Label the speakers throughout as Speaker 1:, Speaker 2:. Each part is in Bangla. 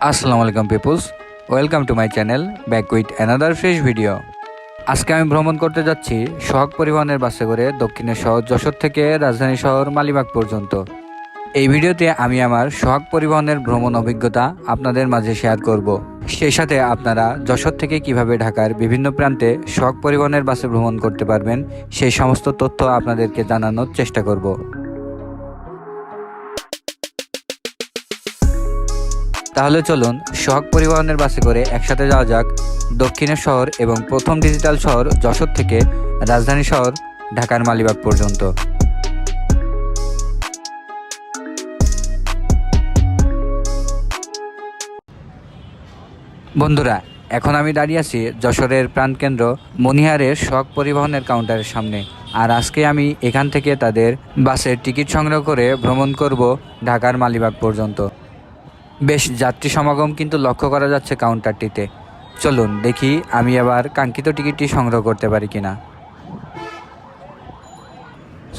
Speaker 1: আসসালামু আলাইকুম peoples welcome to my channel back with another fresh video আজকে আমি ভ্রমণ করতে যাচ্ছি সোহাগ পরিবহনের বাসে করে দক্ষিণের শহর যশোর থেকে রাজধানী শহর মালিবাগ পর্যন্ত। এই ভিডিওতে আমি আমার সোহাগ পরিবহনের ভ্রমণ অভিজ্ঞতা আপনাদের মাঝে শেয়ার করব। সেই সাথে আপনারা যশোর থেকে কীভাবে ঢাকার বিভিন্ন প্রান্তে সোহাগ পরিবহনের বাসে ভ্রমণ করতে পারবেন, সেই সমস্ত তথ্য আপনাদেরকে জানানোর চেষ্টা করব। তাহলে চলুন সোহাগ পরিবহনের বাসে করে একসাথে যাওয়া যাক দক্ষিণের শহর এবং প্রথম ডিজিটাল শহর যশোর থেকে রাজধানী শহর ঢাকার মালিবাগ পর্যন্ত। বন্ধুরা, এখন আমি দাঁড়িয়ে আছি যশোরের প্রাণকেন্দ্র মনিহারের সোহাগ পরিবহনের কাউন্টারের সামনে। আর আজকে আমি এখান থেকে তাদের বাসের টিকিট সংগ্রহ করে ভ্রমণ করব ঢাকার মালিবাগ পর্যন্ত। বেশ, যাত্রী সমাগম কিন্তু লক্ষ্য করা যাচ্ছে কাউন্টারটিতে চলুন, দেখি আমি আবার কাঙ্ক্ষিত টিকিটটি সংগ্রহ করতে পারি কিনা।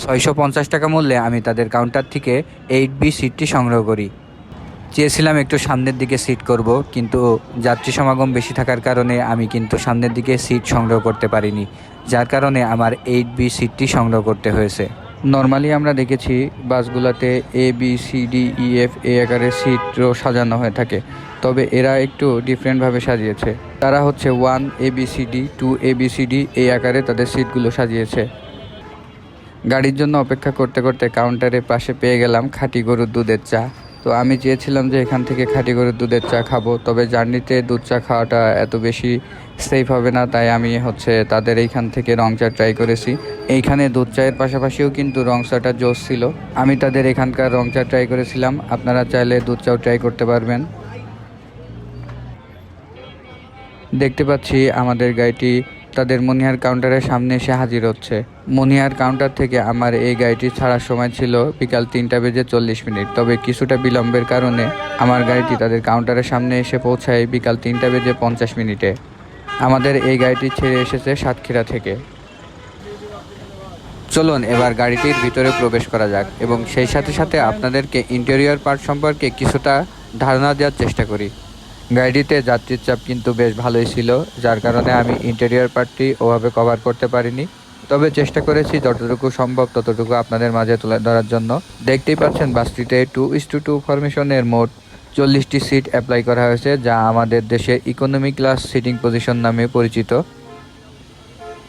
Speaker 1: ছয়শো পঞ্চাশ টাকা মূল্যে আমি তাদের কাউন্টার থেকে এইট বি সিটটি সংগ্রহ করি। চেয়েছিলাম একটু সামনের দিকে সিট করব, কিন্তু যাত্রী সমাগম বেশি থাকার কারণে আমি কিন্তু সামনের দিকে সিট সংগ্রহ করতে পারিনি, যার কারণে আমার এইট বি সিটটি সংগ্রহ করতে হয়েছে। নর্মালি আমরা দেখেছি বাসগুলোতে A B C D E F এ আকারের সিটও সাজানো হয়ে থাকে। তবে এরা একটু ডিফারেন্টভাবে সাজিয়েছে। তারা হচ্ছে one A B C D two A B C D এ আকারে তাদের সিটগুলো সাজিয়েছে। গাড়ির জন্য অপেক্ষা করতে করতে কাউন্টারের পাশে পেয়ে গেলাম খাঁটি গরুর দুধের চা। তো আমি চেয়েছিলাম যে এখান থেকে খাঁটি করে দুধের চা খাব, তবে জার্নিতে দুধ চা খাওয়াটা এত বেশি সেফ হবে না, তাই আমি হচ্ছে তাদের এইখান থেকে রং চা ট্রাই করেছি। এইখানে দুধ চায়ের পাশাপাশিও কিন্তু রং চাটা জোস ছিল। আমি তাদের এখানকার রং চা ট্রাই করেছিলাম, আপনারা চাইলে দুধ চাও ট্রাই করতে পারবেন। দেখতে পাচ্ছি আমাদের গাড়িটি তাদের মনিহার কাউন্টারের সামনে এসে হাজির হচ্ছে। মনিহার কাউন্টার থেকে আমার এই গাড়িটি ছাড়ার সময় ছিল বিকাল তিনটা বেজে চল্লিশ মিনিট। তবে কিছুটা বিলম্বের কারণে আমার গাড়িটি তাদের কাউন্টারের সামনে এসে পৌঁছায় বিকাল তিনটা বেজে পঞ্চাশ মিনিটে। আমাদের এই গাড়িটি ছেড়ে এসেছে সাতক্ষীরা থেকে। চলুন এবার গাড়িটির ভিতরে প্রবেশ করা যাক এবং সেই সাথে সাথে আপনাদেরকে ইন্টেরিয়র পার্ট সম্পর্কে কিছুটা ধারণা দেওয়ার চেষ্টা করি। গাড়িটিতে যাত্রীর চাপ কিন্তু বেশ ভালোই ছিল, যার কারণে আমি ইন্টেরিয়র পার্টটি ওভাবে কভার করতে পারিনি। তবে চেষ্টা করেছি যতটুকু সম্ভব ততটুকু আপনাদের মাঝে তুলে ধরার জন্য। দেখতেই পাচ্ছেন বাসটিতে টু ইস টু টু ফরমেশনের মোট চল্লিশটি সিট অ্যাপ্লাই করা হয়েছে, যা আমাদের দেশে ইকোনমি ক্লাস সিটিং পজিশন নামে পরিচিত।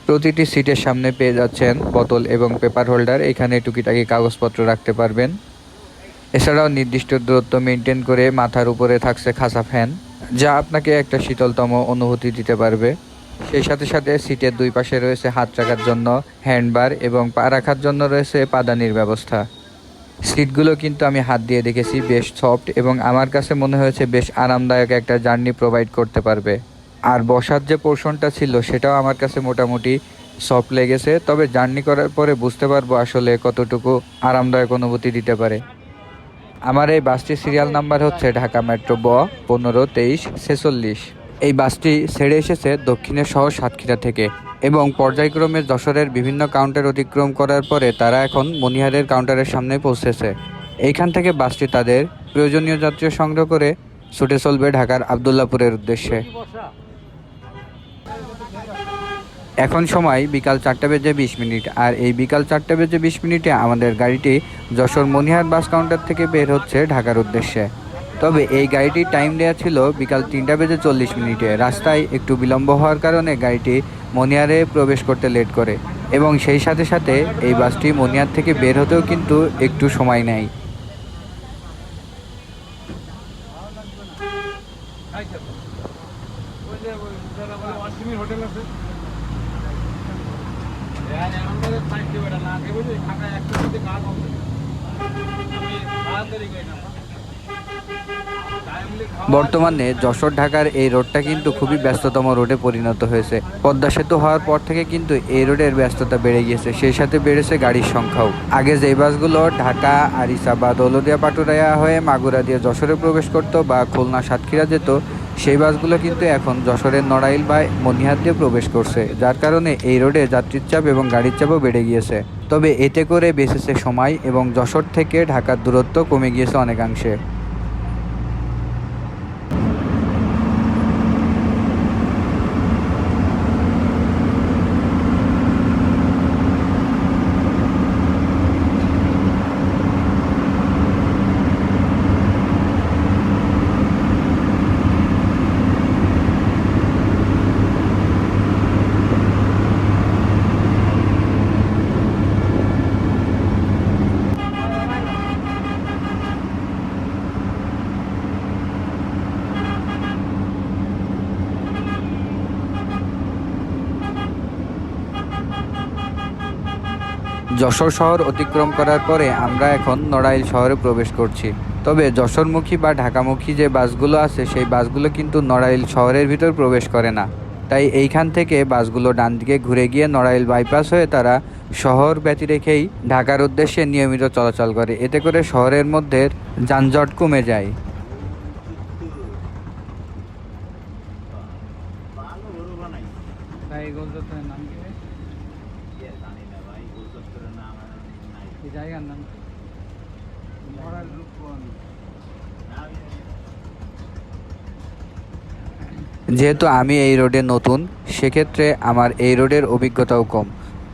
Speaker 1: প্রতিটি সিটের সামনে পেয়ে যাচ্ছেন বোতল এবং পেপার হোল্ডার এখানে টুকিটাকি কাগজপত্র রাখতে পারবেন। এছাড়াও নির্দিষ্ট দূরত্ব মেনটেন করে মাথার উপরে থাকছে খাসা ফ্যান যা আপনাকে একটা শীতলতম অনুভূতি দিতে পারবে। সেই সাথে সাথে সিটের দুই পাশে রয়েছে হাত রাখার জন্য হ্যান্ডবার এবং পা রাখার জন্য রয়েছে পাদানির ব্যবস্থা। সিটগুলো কিন্তু আমি হাত দিয়ে দেখেছি বেশ সফট এবং আমার কাছে মনে হয়েছে বেশ আরামদায়ক একটা জার্নি প্রোভাইড করতে পারবে। আর বসার যে পোর্শনটা ছিল সেটাও আমার কাছে মোটামুটি সফট লেগেছে, তবে জার্নি করার পরে বুঝতে পারব আসলে কতটুকু আরামদায়ক অনুভূতি দিতে পারে। আমার এই বাসটির সিরিয়াল নাম্বার হচ্ছে ঢাকা মেট্রো ব, পনেরো তেইশ ছেচল্লিশ। এই বাসটি ছেড়ে এসেছে দক্ষিণের শহর সাতক্ষীরা থেকে এবং পর্যায়ক্রমে যশোরের বিভিন্ন কাউন্টার অতিক্রম করার পরে তারা এখন মনিহারের কাউন্টারের সামনে পৌঁছেছে। এইখান থেকে বাসটি তাদের প্রয়োজনীয় যাত্রী সংগ্রহ করে ছুটে চলবে ঢাকার আবদুল্লাপুরের উদ্দেশ্যে। এখন সময় বিকাল চারটা বেজে বিশ মিনিট আর এই বিকাল চারটা বেজে বিশ মিনিটে আমাদের গাড়িটি যশোর মনিহার বাস কাউন্টার থেকে বের হচ্ছে ঢাকার উদ্দেশ্যে। তবে এই গাড়িটির টাইম দেওয়া ছিল বিকাল তিনটা বেজে চল্লিশ মিনিটে। রাস্তায় একটু বিলম্ব হওয়ার কারণে গাড়িটি মনিয়ারে প্রবেশ করতে লেট করে এবং সেই সাথে সাথে এই বাসটি মনিহার থেকে বের হতেও কিন্তু একটু সময় নেয়। বর্তমানে যশোর ঢাকার এই রোডটা কিন্তু খুবই ব্যস্ততম রোডে পরিণত হয়েছে। পদ্মা সেতু হওয়ার পর থেকে কিন্তু এই রোডের ব্যস্ততা বেড়ে গিয়েছে, সেই সাথে বেড়েছে গাড়ির সংখ্যাও। আগে যে বাসগুলো ঢাকা আরিসা বা দৌলদিয়া পাটুরাইয়া হয়ে মাগুরা দিয়ে যশোরে প্রবেশ করত বা খুলনা, সাতক্ষীরা যেত, সেই বাসগুলো কিন্তু এখন যশোরের নড়াইল বা মনিহার দিয়ে প্রবেশ করছে, যার কারণে এই রোডে যাত্রীর চাপ এবং গাড়ির চাপও বেড়ে গিয়েছে। তবে এতে করে বেঁচেছে সময় এবং যশোর থেকে ঢাকার দূরত্ব কমে গিয়েছে অনেকাংশে। যশোর শহর অতিক্রম করার পরে আমরা এখন নড়াইল শহরে প্রবেশ করছি। তবে যশোরমুখী বা ঢাকামুখী যে বাসগুলো আছে সেই বাসগুলো কিন্তু নড়াইল শহরের ভিতর প্রবেশ করে না। তাই এইখান থেকে বাসগুলো ডান দিকে ঘুরে গিয়ে নড়াইল বাইপাস হয়ে তারা শহর ব্যতি রেখেই ঢাকার উদ্দেশ্যে নিয়মিত চলাচল করে। এতে করে শহরের মধ্যে যানজট কমে যায়।
Speaker 2: গোল চত্বরের নাম কি এই জায়গার নাম মরার রূপবন।
Speaker 1: যেহেতু আমি এই রোডে নতুন সেক্ষেত্রে আমার এই রোডের অভিজ্ঞতাও কম।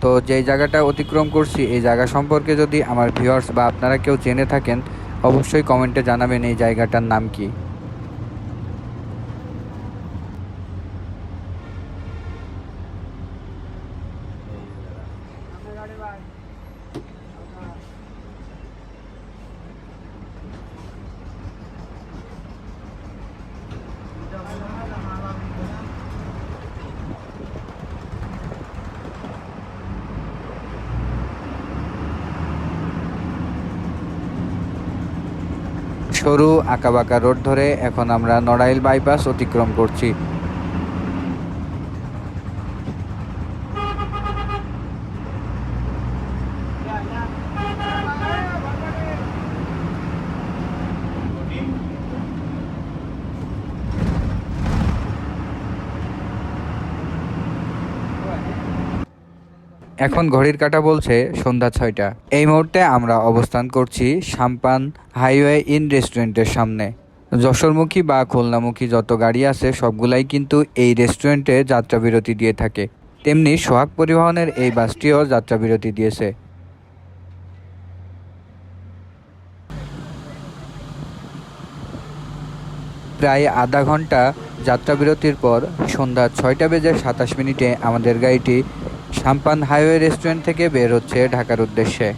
Speaker 1: তো যেই জায়গাটা অতিক্রম করছি এই জায়গা সম্পর্কে যদি আমার ভিউয়ার্স বা আপনারা কেউ জেনে থাকেন অবশ্যই কমেন্টে জানাবেন এই জায়গাটার নাম কি। সরু আঁকাবাঁকা রোড ধরে এখন আমরা নড়াইল বাইপাস অতিক্রম করছি। এখন ঘড়ির কাঁটা বলছে সন্ধ্যা ছয়টা। এই মুহূর্তে আমরা অবস্থান করছি সাম্পান হাইওয়ে ইন রেস্টুরেন্টের সামনে। যশোরমুখী বা খুলনামুখী যত গাড়ি আছে, সবগুলাই কিন্তু এই রেস্টুরেন্টে যাত্রা বিরতি দিয়ে থাকে। তেমনি সোহাগ পরিবহনের এই বাসটিও যাত্রা বিরতি দিয়েছে। প্রায় আধা ঘণ্টা যাত্রাবিরতির পর সন্ধ্যা ছয়টা বেজে সাতাশ মিনিটে আমাদের গাড়িটি সাম্পান হাইওয়ে রেস্টুরেন্ট থেকে বের হচ্ছে ঢাকার উদ্দেশ্যে।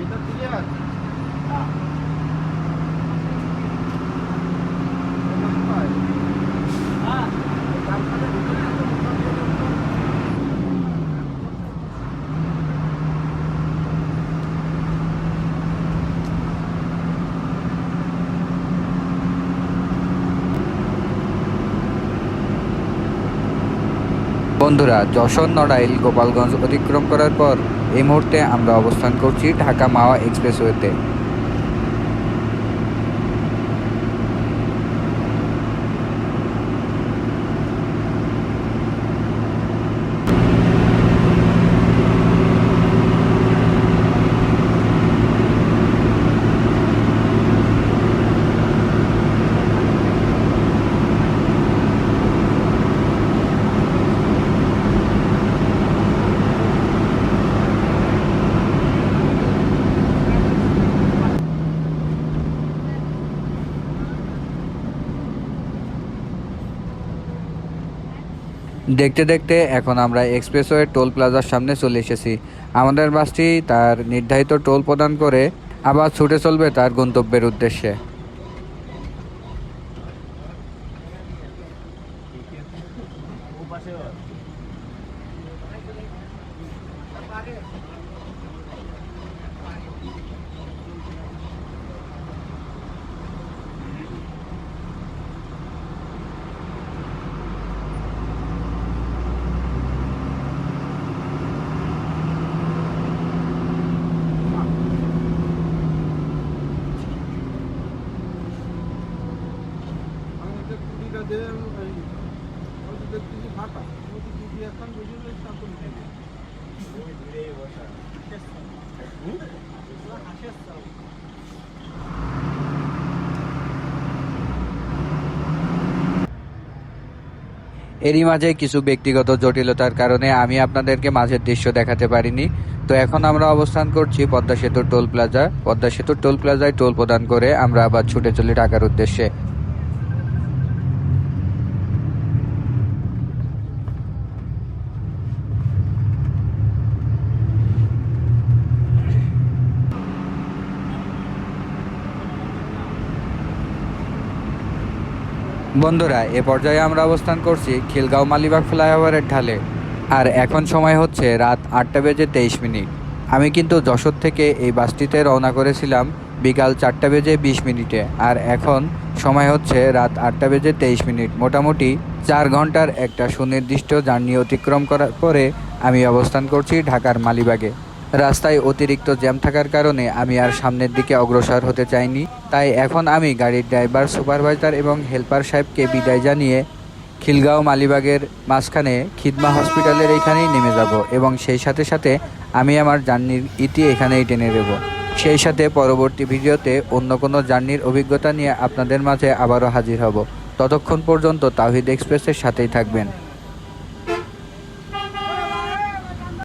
Speaker 1: ভিতর থেকে বন্ধুরা, যশোর, নড়াইল, গোপালগঞ্জ অতিক্রম করার পর এই মুহূর্তে আমরা অবস্থান করছি ঢাকা মাওয়া এক্সপ্রেসওয়েতে। দেখতে দেখতে এখন আমরা এক্সপ্রেসওয়ে টোল প্লাজার সামনে চলে এসেছি। আমাদের বাসটি তার নির্ধারিত টোল প্রদান করে আবার ছুটে চলবে তার গন্তব্যের উদ্দেশ্যে। এখন এরই মাঝে কিছু ব্যক্তিগত জটিলতার কারণে আমি আপনাদেরকে মাঝের দৃশ্য দেখাতে পারিনি। তো এখন আমরা অবস্থান করছি পদ্মা সেতুর টোল প্লাজা। পদ্মা সেতুর টোল প্লাজায় টোল প্রদান করে আমরা আবার ছুটে চলি ঢাকার উদ্দেশ্যে। বন্ধুরা, এ পর্যায়ে আমরা অবস্থান করছি খিলগাঁও মালিবাগ ফ্লাইওভারের ঢালে। আর এখন সময় হচ্ছে রাত আটটা বেজে তেইশ মিনিট। আমি কিন্তু যশোর থেকে এই বাসটিতে রওনা করেছিলাম বিকাল চারটা বেজে বিশ মিনিটে। আর এখন সময় হচ্ছে রাত আটটা বেজে তেইশ মিনিট। মোটামুটি চার ঘণ্টার একটা সুনির্দিষ্ট জার্নি অতিক্রম করার পরে আমি অবস্থান করছি ঢাকার মালিবাগে। রাস্তায় অতিরিক্ত জ্যাম থাকার কারণে আমি আর সামনের দিকে অগ্রসর হতে চাইনি। তাই এখন আমি গাড়ির ড্রাইভার, সুপারভাইজার এবং হেল্পার সাহেবকে বিদায় জানিয়ে খিলগাঁও মালিবাগের মাঝখানে খিদমা হসপিটালের এইখানেই নেমে যাব এবং সেই সাথে সাথে আমি আমার জার্নির ইতি এখানেই টেনে দেব সেই সাথে পরবর্তী ভিডিওতে অন্য কোনো জার্নির অভিজ্ঞতা নিয়ে আপনাদের মাঝে আবারও হাজির হব। ততক্ষণ পর্যন্ত তাহিদ এক্সপ্রেসের সাথেই থাকবেন।